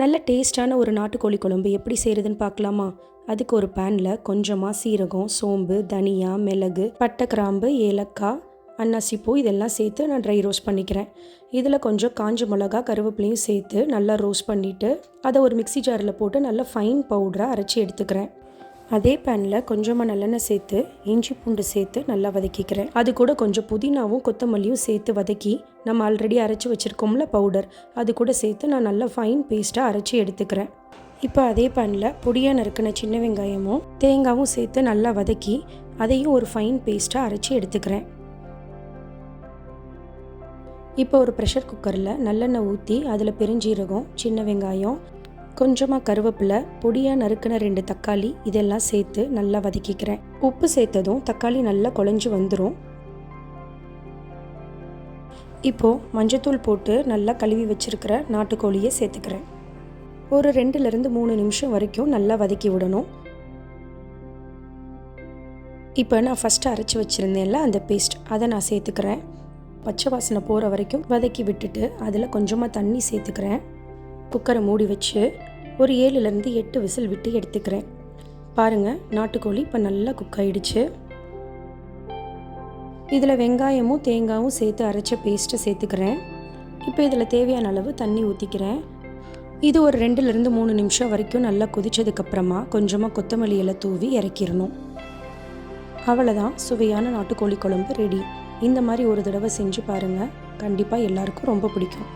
நல்ல டேஸ்டான ஒரு நாட்டுக்கோழி குழம்பு எப்படி செய்கிறதுன்னு பார்க்கலாமா? அதுக்கு ஒரு பேனில் கொஞ்சமாக சீரகம் சோம்பு தனியா மிளகு பட்டை கிராம்பு ஏலக்காய் அன்னாசிப்பூ இதெல்லாம் சேர்த்து நான் ட்ரை ரோஸ்ட் பண்ணிக்கிறேன். இதில் கொஞ்சம் காஞ்ச மிளகா கருவேப்பிலையும் சேர்த்து நல்லா ரோஸ்ட் பண்ணிவிட்டு அதை ஒரு மிக்ஸி ஜாரில் போட்டு நல்லா ஃபைன் பவுடராக அரைச்சி எடுத்துக்கிறேன். அதே பேனில் கொஞ்சமாக நல்லெண்ணெய் சேர்த்து இஞ்சி பூண்டு சேர்த்து நல்லா வதக்கிக்கிறேன். அது கூட கொஞ்சம் புதினாவும் கொத்தமல்லியும் சேர்த்து வதக்கி நம்ம ஆல்ரெடி அரைச்சி வச்சுருக்கோம்ல பவுடர் அது கூட சேர்த்து நான் நல்லா ஃபைன் பேஸ்ட்டாக அரைச்சி எடுத்துக்கிறேன். இப்போ அதே பேனில் பொடியாக நறுக்கின சின்ன வெங்காயமும் தேங்காவும் சேர்த்து நல்லா வதக்கி அதையும் ஒரு ஃபைன் பேஸ்ட்டாக அரைச்சி எடுத்துக்கிறேன். இப்போ ஒரு ப்ரெஷர் குக்கரில் நல்லெண்ணெய் ஊற்றி அதில் பெருஞ்சீரகம் சின்ன வெங்காயம் கொஞ்சமாக கருவேப்பிலை பொடியாக நறுக்கின ரெண்டு தக்காளி இதெல்லாம் சேர்த்து நல்லா வதக்கிக்கிறேன். உப்பு சேர்த்ததும் தக்காளி நல்லா குழஞ்சி வந்துடும் இப்போது மஞ்சத்தூள் போட்டு நல்லா கழுவி வச்சுருக்கிற நாட்டுக்கோழியை சேர்த்துக்கிறேன். ஒரு ரெண்டுலேருந்து மூணு நிமிஷம் வரைக்கும் நல்லா வதக்கி விடணும். இப்போ நான் ஃபஸ்ட்டு அரைச்சி வச்சுருந்தேன்ல அந்த பேஸ்ட் அதை நான் சேர்த்துக்கிறேன். பச்சை வாசனை போகிற வரைக்கும் வதக்கி விட்டுட்டு அதில் கொஞ்சமாக தண்ணி சேர்த்துக்கிறேன். குக்கரை மூடி வச்சு ஒரு ஏழுலேருந்து எட்டு விசில் விட்டு எடுத்துக்கிறேன். பாருங்கள் நாட்டுக்கோழி இப்போ நல்லா குக் ஆகிடுச்சு இதில் வெங்காயமும் தேங்காயும் சேர்த்து அரைச்ச பேஸ்ட்டை சேர்த்துக்கிறேன். இப்போ இதில் தேவையான அளவு தண்ணி ஊற்றிக்கிறேன் இது ஒரு ரெண்டுலேருந்து மூணு நிமிஷம் வரைக்கும் நல்லா கொதிச்சதுக்கப்புறமா கொஞ்சமாக கொத்தமல்லி இலை தூவி இறக்கிடணும். அவ்வளோதான் சுவையான நாட்டுக்கோழி குழம்பு ரெடி இந்த மாதிரி ஒரு தடவை செஞ்சு பாருங்கள் கண்டிப்பாக எல்லாருக்கும் ரொம்ப பிடிக்கும்.